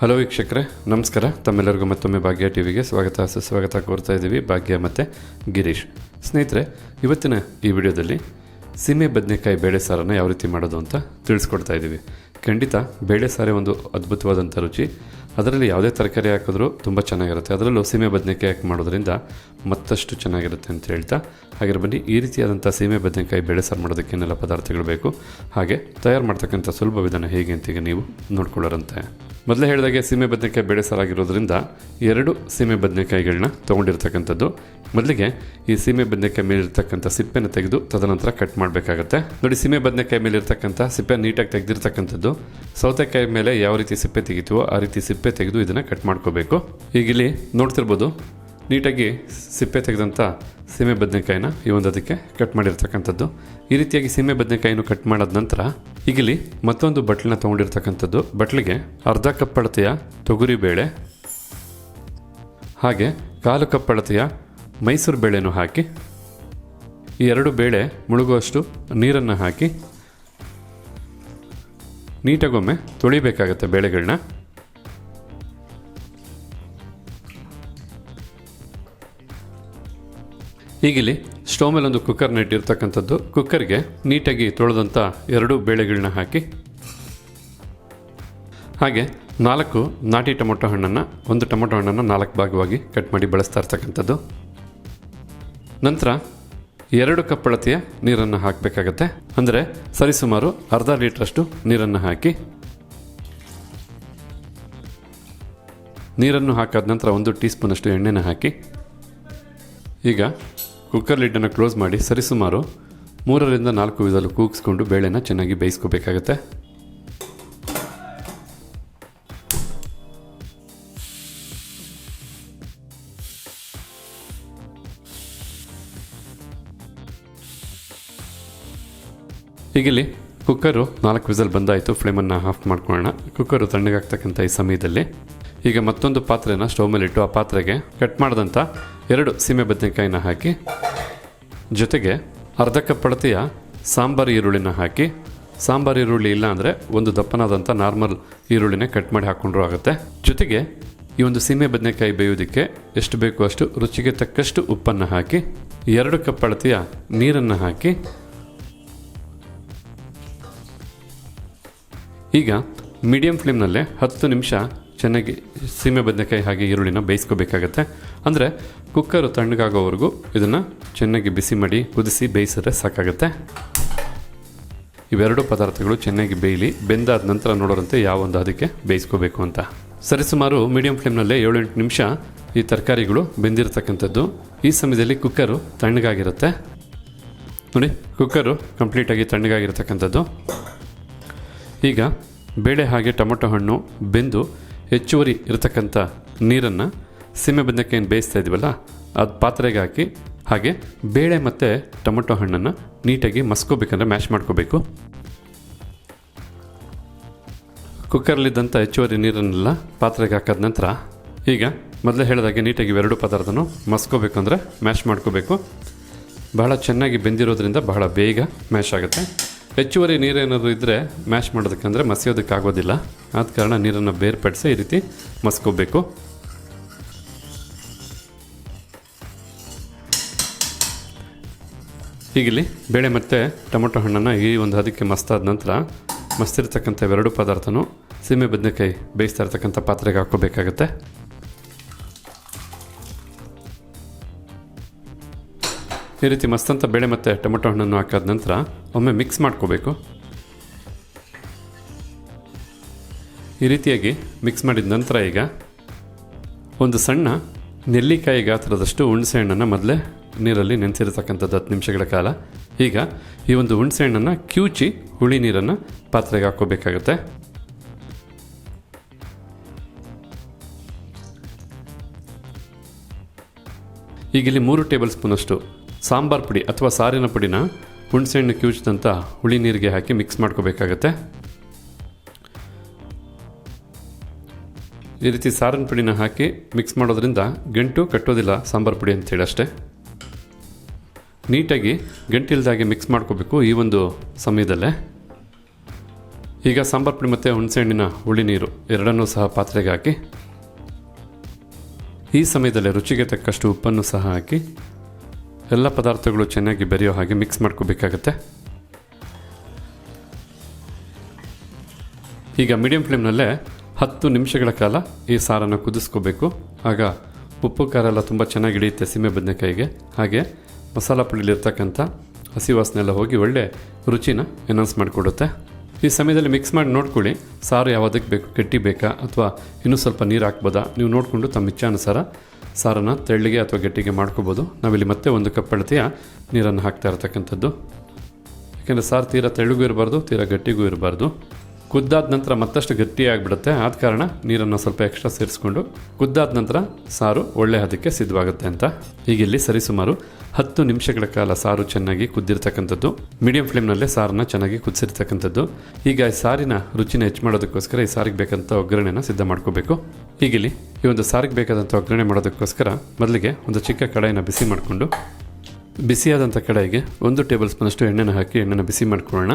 Hello ವೀಕ್ಷಕರೇ, ನಮಸ್ಕಾರ. ತಮ್ಮೆಲ್ಲರಿಗೂ ಮತ್ತೊಮ್ಮೆ ಭಾಗ್ಯ ಟಿವಿಗೆ ಸ್ವಾಗತ, ಸುಸ್ವಾಗತ ಕೋರ್ತಾ ಇದ್ದೀವಿ ಭಾಗ್ಯ ಮತ್ತು ಗಿರೀಶ್. ಸ್ನೇಹಿತರೆ, ಇವತ್ತಿನ ಈ ವಿಡಿಯೋದಲ್ಲಿ ಸೀಮೆ ಬದನೆಕಾಯಿ ಬೇಳೆ ಸಾರನ್ನು ಯಾವ ರೀತಿ ಮಾಡೋದು ಅಂತ ತಿಳಿಸ್ಕೊಡ್ತಾ ಇದ್ದೀವಿ. ಖಂಡಿತ ಬೇಳೆ ಸಾರೆ ಒಂದು ಅದ್ಭುತವಾದಂಥ ರುಚಿ. ಅದರಲ್ಲಿ ಯಾವುದೇ ತರಕಾರಿ ಹಾಕಿದ್ರೂ ತುಂಬ ಚೆನ್ನಾಗಿರುತ್ತೆ. ಅದರಲ್ಲೂ ಸೀಮೆ ಬದನೆಕಾಯಿ ಹಾಕಿ ಮಾಡೋದ್ರಿಂದ ಮತ್ತಷ್ಟು ಚೆನ್ನಾಗಿರುತ್ತೆ ಅಂತ ಹೇಳ್ತಾ, ಹಾಗೆ ಬನ್ನಿ ಈ ರೀತಿಯಾದಂಥ ಸೀಮೆ ಬದನೆಕಾಯಿ ಬೇಳೆ ಸಾರು ಮಾಡೋದಕ್ಕೆ ಏನೆಲ್ಲ ಪದಾರ್ಥಗಳು ಬೇಕು, ಹಾಗೆ ತಯಾರು ಮಾಡ್ತಕ್ಕಂಥ ಸುಲಭ ವಿಧಾನ ಹೇಗೆ ಅಂತೀಗ ನೀವು ನೋಡ್ಕೊಳ್ಳೋರಂತೆ. ಮೊದಲೇ ಹೇಳಿದಾಗೆ ಸೀಮೆ ಬದನೆಕಾಯಿ ಬೇಳೆ ಸಾರಾಗಿರೋದ್ರಿಂದ ಎರಡು ಸೀಮೆ ಬದನೆಕಾಯಿಗಳನ್ನ ತೊಗೊಂಡಿರ್ತಕ್ಕಂಥದ್ದು. ಮೊದಲಿಗೆ ಈ ಸೀಮೆ ಬದನೆಕಾಯಿ ಮೇಲಿರ್ತಕ್ಕಂಥ ಸಿಪ್ಪೆನ ತೆಗೆದು ತದನಂತರ ಕಟ್ ಮಾಡಬೇಕಾಗತ್ತೆ. ನೋಡಿ, ಸೀಮೆ ಬದನೆಕಾಯಿ ಮೇಲಿರ್ತಕ್ಕಂಥ ಸಿಪ್ಪೆ ನೀಟಾಗಿ ತೆಗೆದಿರ್ತಕ್ಕಂಥದ್ದು. ಸೌತೆಕಾಯಿ ಮೇಲೆ ಯಾವ ರೀತಿ ಸಿಪ್ಪೆ ತೆಗಿತೀವೋ ಆ ರೀತಿ ಸಿಪ್ಪೆ ತೆಗೆದು ಇದನ್ನು ಕಟ್ ಮಾಡ್ಕೋಬೇಕು. ಈಗ ಇಲ್ಲಿ ನೋಡ್ತಿರ್ಬೋದು ನೀಟಾಗಿ ಸಿಪ್ಪೆ ತೆಗೆದಂಥ ಸೀಮೆ ಬದನೆಕಾಯಿನ ಈ ಒಂದು ಅದಕ್ಕೆ ಕಟ್ ಮಾಡಿರ್ತಕ್ಕಂಥದ್ದು. ಈ ರೀತಿಯಾಗಿ ಸೀಮೆ ಬದನೆಕಾಯಿನೂ ಕಟ್ ಮಾಡಿದ ನಂತರ ಈಗಲಿ ಮತ್ತೊಂದು ಬಟ್ಲನ್ನ ತೊಗೊಂಡಿರ್ತಕ್ಕಂಥದ್ದು. ಬಟ್ಲಿಗೆ ಅರ್ಧ ಕಪ್ ಅಳತೆಯ ತೊಗರಿಬೇಳೆ ಹಾಗೆ ಕಾಲು ಕಪ್ ಅಳತೆಯ ಮೈಸೂರು ಬೇಳೆನೂ ಹಾಕಿ, ಈ ಎರಡು ಬೇಳೆ ಮುಳುಗುವಷ್ಟು ನೀರನ್ನು ಹಾಕಿ, ನೀಟಾಗೊಮ್ಮೆ ತೊಳಿಬೇಕಾಗತ್ತೆ ಬೇಳೆಗಳನ್ನ ಈಗಿಲ್ಲಿ ಸ್ಟೋವ್ ಮೇಲೆ ಒಂದು ಕುಕ್ಕರ್ನ ಇಟ್ಟಿರ್ತಕ್ಕಂಥದ್ದು. ಕುಕ್ಕರ್ಗೆ ನೀಟಾಗಿ ತೊಳೆದಂಥ ಎರಡು ಬೇಳೆಗಳನ್ನ ಹಾಕಿ. ಹಾಗೆ ನಾಲ್ಕು ನಾಟಿ ಟೊಮೊಟೊ ಹಣ್ಣನ್ನು, ಒಂದು ಟೊಮೊಟೊ ಹಣ್ಣನ್ನು ನಾಲ್ಕು ಭಾಗವಾಗಿ ಕಟ್ ಮಾಡಿ ಬಳಸ್ತಾ ಇರ್ತಕ್ಕಂಥದ್ದು. ನಂತರ ಎರಡು ಕಪ್ ಅಳತೆಯ ನೀರನ್ನು ಹಾಕಬೇಕಾಗತ್ತೆ. ಅಂದರೆ ಸರಿಸುಮಾರು ಅರ್ಧ ಲೀಟ್ರಷ್ಟು ನೀರನ್ನು ಹಾಕಿ. ನೀರನ್ನು ಹಾಕಾದ ನಂತರ ಒಂದು ಟೀ ಸ್ಪೂನಷ್ಟು ಎಣ್ಣೆನ ಹಾಕಿ. ಈಗ ಕುಕ್ಕರ್ ಲಿಡ್ಡನ್ನು ಕ್ಲೋಸ್ ಮಾಡಿ ಸರಿಸುಮಾರು ಮೂರರಿಂದ ನಾಲ್ಕು ವಿಸಲು ಕೂಗಿಸ್ಕೊಂಡು ಬೇಳೆನ ಚೆನ್ನಾಗಿ ಬೇಯಿಸ್ಕೋಬೇಕಾಗತ್ತೆ. ಹೀಗಿಲ್ಲಿ ಕುಕ್ಕರು ನಾಲ್ಕು ವಿಸಲ್ ಬಂದಾಯಿತು, ಫ್ಲೇಮನ್ನು ಆಫ್ ಮಾಡ್ಕೊಳ್ಳೋಣ. ಕುಕ್ಕರು ತಣ್ಣಗಾಗ್ತಕ್ಕಂಥ ಈ ಸಮಯದಲ್ಲಿ ಈಗ ಮತ್ತೊಂದು ಪಾತ್ರೆನ ಸ್ಟವ್ ಮೇಲೆ ಇಟ್ಟು ಆ ಪಾತ್ರೆಗೆ ಕಟ್ ಮಾಡಿದಂಥ ಎರಡು ಸೀಮೆ ಬದನೆಕಾಯಿನ ಹಾಕಿ, ಜೊತೆಗೆ ಅರ್ಧ ಕಪ್ ಅಳತೆಯ ಸಾಂಬಾರು ಈರುಳ್ಳಿನ ಹಾಕಿ, ಸಾಂಬಾರು ಈರುಳ್ಳಿ ಇಲ್ಲ ಅಂದರೆ ಒಂದು ದಪ್ಪನಾದಂಥ ನಾರ್ಮಲ್ ಈರುಳ್ಳಿನೇ ಕಟ್ ಮಾಡಿ ಹಾಕ್ಕೊಂಡ್ರೂ ಆಗುತ್ತೆ. ಜೊತೆಗೆ ಈ ಒಂದು ಸೀಮೆ ಬದನೆಕಾಯಿ ಬೇಯೋದಕ್ಕೆ ಎಷ್ಟು ಬೇಕು ಅಷ್ಟು ರುಚಿಗೆ ತಕ್ಕಷ್ಟು ಉಪ್ಪನ್ನು ಹಾಕಿ, ಎರಡು ಕಪ್ ಅಳತೆಯ ನೀರನ್ನು ಹಾಕಿ, ಈಗ ಮೀಡಿಯಂ ಫ್ಲೇಮ್ನಲ್ಲೇ ಹತ್ತು ನಿಮಿಷ ಚೆನ್ನಾಗಿ ಸೀಮೆ ಬದನೆಕಾಯಿ ಹಾಗೆ ಈರುಳ್ಳಿನ ಬೇಯಿಸ್ಕೋಬೇಕಾಗತ್ತೆ. ಅಂದರೆ ಕುಕ್ಕರು ತಣ್ಣಗಾಗೋವರೆಗೂ ಇದನ್ನು ಚೆನ್ನಾಗಿ ಬಿಸಿ ಮಾಡಿ ಕುದಿಸಿ ಬೇಯಿಸಿದ್ರೆ ಸಾಕಾಗುತ್ತೆ. ಇವೆರಡು ಪದಾರ್ಥಗಳು ಚೆನ್ನಾಗಿ ಬೇಯಲಿ, ಬೆಂದಾದ ನಂತರ ನೋಡೋರಂತೆ ಯಾವ ಒಂದು ಅದಕ್ಕೆ ಬೇಯಿಸ್ಕೋಬೇಕು ಅಂತ. ಸರಿಸುಮಾರು ಮೀಡಿಯಂ ಫ್ಲೇಮ್ನಲ್ಲೇ ಏಳೆಂಟು ನಿಮಿಷ ಈ ತರಕಾರಿಗಳು ಬೆಂದಿರತಕ್ಕಂಥದ್ದು. ಈ ಸಮಯದಲ್ಲಿ ಕುಕ್ಕರು ತಣ್ಣಗಾಗಿರುತ್ತೆ. ನೋಡಿ ಕುಕ್ಕರು ಕಂಪ್ಲೀಟಾಗಿ ತಣ್ಣಗಾಗಿರ್ತಕ್ಕಂಥದ್ದು. ಈಗ ಬೇಳೆ ಹಾಗೆ ಟೊಮೊಟೊ ಹಣ್ಣು ಬೆಂದು ಹೆಚ್ಚುವರಿ ಇರತಕ್ಕಂಥ ನೀರನ್ನು ಸೀಮೆ ಬದನೆಕಾಯಿನ ಬೇಯಿಸ್ತಾ ಇದ್ದೀವಲ್ಲ ಅದು ಪಾತ್ರೆಗೆ ಹಾಕಿ, ಹಾಗೆ ಬೇಳೆ ಮತ್ತು ಟೊಮೊಟೊ ಹಣ್ಣನ್ನು ನೀಟಾಗಿ ಮಸ್ಕೋಬೇಕಂದ್ರೆ ಮ್ಯಾಶ್ ಮಾಡ್ಕೋಬೇಕು. ಕುಕ್ಕರ್ಲಿದ್ದಂಥ ಹೆಚ್ಚುವರಿ ನೀರನ್ನೆಲ್ಲ ಪಾತ್ರೆಗೆ ಹಾಕಿದ ನಂತರ, ಈಗ ಮೊದಲೇ ಹೇಳಿದಾಗೆ ನೀಟಾಗಿ ಎರಡು ಪದಾರ್ಥನೂ ಮಸ್ಕೋಬೇಕಂದ್ರೆ ಮ್ಯಾಶ್ ಮಾಡ್ಕೋಬೇಕು. ಬಹಳ ಚೆನ್ನಾಗಿ ಬೆಂದಿರೋದ್ರಿಂದ ಬಹಳ ಬೇಗ ಮ್ಯಾಶ್ ಆಗುತ್ತೆ. ಹೆಚ್ಚುವರಿ ನೀರೇನಾದರೂ ಇದ್ದರೆ ಮ್ಯಾಶ್ ಮಾಡೋದಕ್ಕಂದರೆ ಮಸಿಯೋದಕ್ಕೆ ಆಗೋದಿಲ್ಲ ಆದ ಕಾರಣ ನೀರನ್ನು ಬೇರ್ಪಡಿಸಿ ಈ ರೀತಿ ಮಸ್ಕೋಬೇಕು. ಈಗಿಲ್ಲಿ ಬೇಳೆ ಮತ್ತು ಟೊಮೊಟೊ ಹಣ್ಣನ್ನು ಈ ಒಂದು ಹದಕ್ಕೆ ಮಸ್ತಾದ ನಂತರ ಮಸ್ತಿರ್ತಕ್ಕಂಥ ಎರಡು ಪದಾರ್ಥನೂ ಸೀಮೆ ಬದನೆಕಾಯಿ ಬೇಯಿಸ್ತಾ ಇರ್ತಕ್ಕಂಥ ಪಾತ್ರೆಗೆ ಹಾಕ್ಕೋಬೇಕಾಗತ್ತೆ ಈ ರೀತಿ ಮಸ್ತಂತ ಬೇಳೆ ಮತ್ತು ಟೊಮೊಟೊ ಹಣ್ಣನ್ನು ಹಾಕಾದ ನಂತರ ಒಮ್ಮೆ ಮಿಕ್ಸ್ ಮಾಡ್ಕೋಬೇಕು. ಈ ರೀತಿಯಾಗಿ ಮಿಕ್ಸ್ ಮಾಡಿದ ನಂತರ ಈಗ ಒಂದು ಸಣ್ಣ ನೆಲ್ಲಿಕಾಯಿ ಗಾತ್ರದಷ್ಟು ಹುಣಸೆ ಹಣ್ಣನ್ನು ಮೊದಲೇ ನೀರಲ್ಲಿ ನೆನೆಸಿರತಕ್ಕಂಥದ್ದು ಹತ್ತು ನಿಮಿಷಗಳ ಕಾಲ. ಈಗ ಈ ಒಂದು ಹುಣಸೆ ಹಣ್ಣನ್ನು ಕ್ಯೂಚಿ ಹುಳಿ ನೀರನ್ನು ಪಾತ್ರೆಗೆ ಹಾಕೋಬೇಕಾಗುತ್ತೆ ಈಗ ಇಲ್ಲಿ ಮೂರು ಟೇಬಲ್ ಸ್ಪೂನಷ್ಟು ಸಾಂಬಾರ್ ಪುಡಿ ಅಥವಾ ಸಾರಿನ ಪುಡಿನ ಹುಣಸೆಹಣ್ಣು ಕಿವುಚಿದಂಥ ಹುಳಿ ನೀರಿಗೆ ಹಾಕಿ ಮಿಕ್ಸ್ ಮಾಡ್ಕೋಬೇಕಾಗತ್ತೆ. ಈ ರೀತಿ ಸಾರಿನ ಪುಡಿನ ಹಾಕಿ ಮಿಕ್ಸ್ ಮಾಡೋದ್ರಿಂದ ಗಂಟು ಕಟ್ಟೋದಿಲ್ಲ ಸಾಂಬಾರು ಪುಡಿ ಅಂತೇಳಿ ಅಷ್ಟೇ. ನೀಟಾಗಿ ಗಂಟಿಲ್ದಾಗೆ ಮಿಕ್ಸ್ ಮಾಡ್ಕೋಬೇಕು ಈ ಒಂದು ಸಮಯದಲ್ಲೇ. ಈಗ ಸಾಂಬಾರು ಪುಡಿ ಮತ್ತು ಹುಣಸೆಹಣ್ಣಿನ ಹುಳಿ ನೀರು ಎರಡನ್ನೂ ಸಹ ಪಾತ್ರೆಗೆ ಹಾಕಿ, ಈ ಸಮಯದಲ್ಲಿ ರುಚಿಗೆ ತಕ್ಕಷ್ಟು ಉಪ್ಪನ್ನು ಸಹ ಹಾಕಿ ಎಲ್ಲ ಪದಾರ್ಥಗಳು ಚೆನ್ನಾಗಿ ಬೆರೆಯೋ ಹಾಗೆ ಮಿಕ್ಸ್ ಮಾಡ್ಕೋಬೇಕಾಗತ್ತೆ. ಈಗ ಮೀಡಿಯಂ ಫ್ಲೇಮ್ನಲ್ಲೇ ಹತ್ತು ನಿಮಿಷಗಳ ಕಾಲ ಈ ಸಾರನ್ನು ಕುದಿಸ್ಕೋಬೇಕು. ಆಗ ಉಪ್ಪು, ಖಾರ ಎಲ್ಲ ತುಂಬ ಚೆನ್ನಾಗಿ ಹಿಡಿಯುತ್ತೆ ಸೀಮೆ ಬದನೆಕಾಯಿಗೆ. ಹಾಗೆ ಮಸಾಲ ಪುಡಿಲಿರ್ತಕ್ಕಂಥ ಹಸಿ ವಾಸನೆ ಎಲ್ಲ ಹೋಗಿ ಒಳ್ಳೆ ರುಚಿನ ಎನೌನ್ಸ್ ಮಾಡಿಕೊಡುತ್ತೆ. ಈ ಸಮಯದಲ್ಲಿ ಮಿಕ್ಸ್ ಮಾಡಿ ನೋಡ್ಕೊಳ್ಳಿ, ಸಾರು ಯಾವುದಕ್ಕೆ ಬೇಕು, ಗಟ್ಟಿ ಬೇಕಾ ಅಥವಾ ಇನ್ನೂ ಸ್ವಲ್ಪ ನೀರು ಹಾಕ್ಬೋದಾ? ನೀವು ನೋಡಿಕೊಂಡು ತಮ್ಮ ಇಚ್ಛಾನುಸಾರ ಸಾರನ್ನು ತೆಳ್ಳಗೆ ಅಥವಾ ಗಟ್ಟಿಗೆ ಮಾಡ್ಕೋಬೋದು. ನಾವಿಲ್ಲಿ ಮತ್ತೆ ಒಂದು ಕಪ್ ಅಳತೆಯ ನೀರನ್ನು ಹಾಕ್ತಾ ಇರತಕ್ಕಂಥದ್ದು. ಯಾಕೆಂದರೆ ಸಾರು ತೀರಾ ತೆಳ್ಳಗೂ ಇರಬಾರ್ದು, ತೀರಾ ಗಟ್ಟಿಗೂ ಇರಬಾರ್ದು. ಕುದ್ದಾದ ನಂತರ ಮತ್ತಷ್ಟು ಗಟ್ಟಿಯಾಗಿಬಿಡುತ್ತೆ. ಆದ ಕಾರಣ ನೀರನ್ನು ಸ್ವಲ್ಪ ಎಕ್ಸ್ಟ್ರಾ ಸೇರಿಸ್ಕೊಂಡು ಕುದ್ದಾದ ನಂತರ ಸಾರು ಒಳ್ಳೆ ಹದಕ್ಕೆ ಸಿದ್ಧವಾಗುತ್ತೆ ಅಂತ. ಈಗ ಇಲ್ಲಿ ಸರಿಸುಮಾರು ಹತ್ತು ನಿಮಿಷಗಳ ಕಾಲ ಸಾರು ಚೆನ್ನಾಗಿ ಕುದ್ದಿರ್ತಕ್ಕಂಥದ್ದು. ಮೀಡಿಯಂ ಫ್ಲೇಮ್ನಲ್ಲೇ ಸಾರನ್ನ ಚೆನ್ನಾಗಿ ಕುದಿಸಿರ್ತಕ್ಕಂಥದ್ದು. ಈಗ ಸಾರಿನ ರುಚಿನ ಹೆಚ್ಚು ಮಾಡೋದಕ್ಕೋಸ್ಕರ ಈ ಸಾರಿಗೆ ಬೇಕಂತ ಒಗ್ಗರಣೆನ ಸಿದ್ಧ ಮಾಡ್ಕೋಬೇಕು. ಈಗಿಲ್ಲಿ ಈ ಒಂದು ಸಾರಿಗೆ ಬೇಕಾದಂಥ ಒಗ್ಗರಣೆ ಮಾಡೋದಕ್ಕೋಸ್ಕರ ಮೊದಲಿಗೆ ಒಂದು ಚಿಕ್ಕ ಕಡಾಯಿನ ಬಿಸಿ ಮಾಡಿಕೊಂಡು ಬಿಸಿಯಾದಂಥ ಕಡಾಯಿಗೆ ಒಂದು ಟೇಬಲ್ ಸ್ಪೂನಷ್ಟು ಎಣ್ಣೆನ ಹಾಕಿ ಎಣ್ಣೆನ ಬಿಸಿ ಮಾಡ್ಕೊಳ್ಳೋಣ.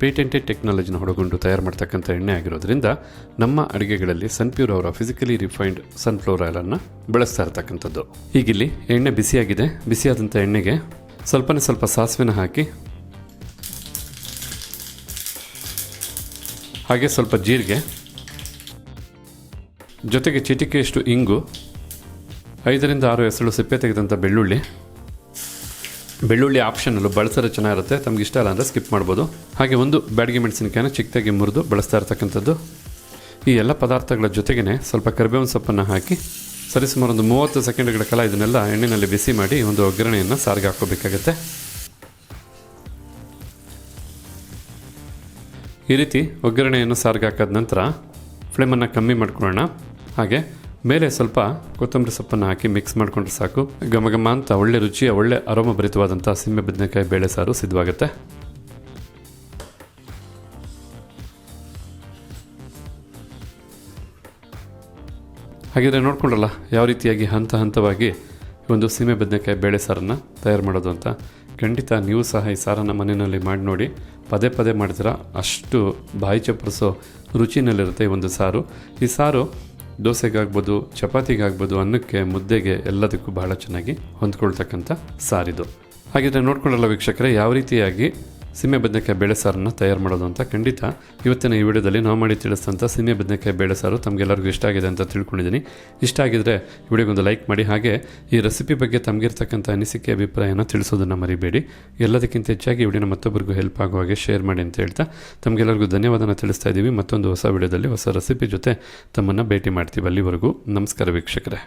ಪೇಟೆಂಟೆಡ್ ಟೆಕ್ನಾಲಜಿನ ಹೊಡಗೊಂಡು ತಯಾರು ಮಾಡ್ತಕ್ಕಂಥ ಎಣ್ಣೆ ಆಗಿರೋದ್ರಿಂದ ನಮ್ಮ ಅಡುಗೆಗಳಲ್ಲಿ ಸನ್ಪ್ಯೂರ್ ಅವರ ಫಿಸಿಕಲಿ ರಿಫೈನ್ಡ್ ಸನ್ಫ್ಲವರ್ ಆಯಿಲನ್ನು ಬಳಸ್ತಾ ಇರ್ತಕ್ಕಂಥದ್ದು. ಈಗಿಲ್ಲಿ ಎಣ್ಣೆ ಬಿಸಿಯಾಗಿದೆ. ಬಿಸಿಯಾದಂಥ ಎಣ್ಣೆಗೆ ಸ್ವಲ್ಪನೇ ಸ್ವಲ್ಪ ಸಾಸಿವೆನ ಹಾಕಿ, ಹಾಗೆ ಸ್ವಲ್ಪ ಜೀರಿಗೆ, ಜೊತೆಗೆ ಚಿಟಿಕೆಯಷ್ಟು ಇಂಗು, ಐದರಿಂದ ಆರು ಎಸಳು ಸಿಪ್ಪೆ ತೆಗೆದಂಥ ಬೆಳ್ಳುಳ್ಳಿ ಬೆಳ್ಳುಳ್ಳಿ ಆಪ್ಷನಲ್ಲು ಬಳಸಿದ್ರೆ ಚೆನ್ನಾಗಿರುತ್ತೆ. ತಮ್ಗೆ ಇಷ್ಟ ಇಲ್ಲ ಅಂದರೆ ಸ್ಕಿಪ್ ಮಾಡ್ಬೋದು. ಹಾಗೆ ಒಂದು ಬ್ಯಾಡಿಗೆ ಮೆಣಸಿನಕಾಯಿನ ಚಿಕ್ಕದಾಗಿ ಮುರಿದು ಬಳಸ್ತಾ ಇರ್ತಕ್ಕಂಥದ್ದು. ಈ ಎಲ್ಲ ಪದಾರ್ಥಗಳ ಜೊತೆಗೇ ಸ್ವಲ್ಪ ಕರಿಬೇವಿನ ಸೊಪ್ಪನ್ನು ಹಾಕಿ ಸರಿಸುಮಾರು ಒಂದು ಮೂವತ್ತು ಸೆಕೆಂಡ್ಗಳ ಕಾಲ ಇದನ್ನೆಲ್ಲ ಎಣ್ಣೆಯಲ್ಲಿ ಬಿಸಿ ಮಾಡಿ ಒಂದು ಒಗ್ಗರಣೆಯನ್ನು ಸಾರಿಗೆ ಹಾಕೋಬೇಕಾಗತ್ತೆ ಈ ರೀತಿ ಒಗ್ಗರಣೆಯನ್ನು ಸಾರಿಗೆ ಹಾಕಿದ ನಂತರ ಫ್ಲೇಮನ್ನು ಕಮ್ಮಿ ಮಾಡ್ಕೊಳ್ಳೋಣ. ಹಾಗೆ ಮೇಲೆ ಸ್ವಲ್ಪ ಕೊತ್ತಂಬರಿ ಸೊಪ್ಪನ್ನು ಹಾಕಿ ಮಿಕ್ಸ್ ಮಾಡಿಕೊಂಡ್ರೆ ಸಾಕು. ಘಮ ಘಮ ಅಂತ ಒಳ್ಳೆ ರುಚಿಯ, ಒಳ್ಳೆ ಅರೋಮ ಭರಿತವಾದಂಥ ಸಿಮ್ಮೆ ಬದನೆಕಾಯಿ ಬೇಳೆ ಸಾರು ಸಿದ್ಧವಾಗುತ್ತೆ. ಹಾಗಿದ್ರೆ ನೋಡ್ಕೊಂಡ್ರಲ್ಲ ಯಾವ ರೀತಿಯಾಗಿ ಹಂತ ಹಂತವಾಗಿ ಒಂದು ಸೀಮೆ ಬದನೆಕಾಯಿ ಬೇಳೆ ಸಾರನ್ನು ತಯಾರು ಮಾಡೋದು ಅಂತ. ಖಂಡಿತ ನೀವು ಸಹ ಈ ಸಾರನ್ನು ಮನೆಯಲ್ಲಿ ಮಾಡಿ ನೋಡಿ. ಪದೇ ಪದೇ ಮಾಡಿದ್ರೆ ಅಷ್ಟು ಬಾಯಿ ಚಪ್ಪರಿಸೋ ರುಚಿನಲ್ಲಿರುತ್ತೆ ಈ ಒಂದು ಸಾರು. ಈ ಸಾರು ದೋಸೆಗಾಗ್ಬೋದು ಚಪಾತಿಗಾಗ್ಬೋದು ಅನ್ನಕ್ಕೆ ಮುದ್ದೆಗೆ ಎಲ್ಲದಕ್ಕೂ ಬಹಳ ಚೆನ್ನಾಗಿ ಹೊಂದ್ಕೊಳ್ತಕ್ಕಂಥ ಸಾರಿದು. ಹಾಗಿದ್ರೆ ನೋಡ್ಕೊಳ್ಳಲ್ಲ ವೀಕ್ಷಕರೇ ಯಾವ ರೀತಿಯಾಗಿ ಸೀಮೆ ಬದನೆಕಾಯಿ ಬೇಳೆ ಸಾರನ್ನು ತಯಾರು ಮಾಡೋದು ಅಂತ ಖಂಡಿತ ಇವತ್ತಿನ ಈ ವಿಡಿಯೋದಲ್ಲಿ ನಾವು ಮಾಡಿ ತಿಳಿಸಿದಂಥ ಸೀಮೆ ಬದನೆಕಾಯಿ ಬೇಳೆ ಸಾರು ತಮಗೆಲ್ಲರಿಗೂ ಇಷ್ಟ ಆಗಿದೆ ಅಂತ ತಿಳ್ಕೊಂಡಿದ್ದೀನಿ. ಇಷ್ಟ ಆಗಿದ್ರೆ ವಿಡಿಯೋಗೊಂದು ಲೈಕ್ ಮಾಡಿ, ಹಾಗೆ ಈ ರೆಸಿಪಿ ಬಗ್ಗೆ ತಮಗಿರ್ತಕ್ಕಂಥ ಅನಿಸಿಕೆ, ಅಭಿಪ್ರಾಯನ ತಿಳಿಸೋದನ್ನು ಮರಿಬೇಡಿ. ಎಲ್ಲದಕ್ಕಿಂತ ಹೆಚ್ಚಾಗಿ ವಿಡಿಯೋನ ಮತ್ತೊಬ್ಬರಿಗೂ ಹೆಲ್ಪ್ ಆಗುವ ಹಾಗೆ ಶೇರ್ ಮಾಡಿ ಅಂತ ಹೇಳ್ತಾ ತಮಗೆಲ್ಲರಿಗೂ ಧನ್ಯವಾದನ ತಿಳಿಸ್ತಾ ಇದ್ದೀವಿ. ಮತ್ತೊಂದು ಹೊಸ ವಿಡಿಯೋದಲ್ಲಿ ಹೊಸ ರೆಸಿಪಿ ಜೊತೆ ತಮ್ಮನ್ನು ಭೇಟಿ ಮಾಡ್ತೀವಿ ಅಲ್ಲಿವರೆಗೂ. ನಮಸ್ಕಾರ ವೀಕ್ಷಕರೇ.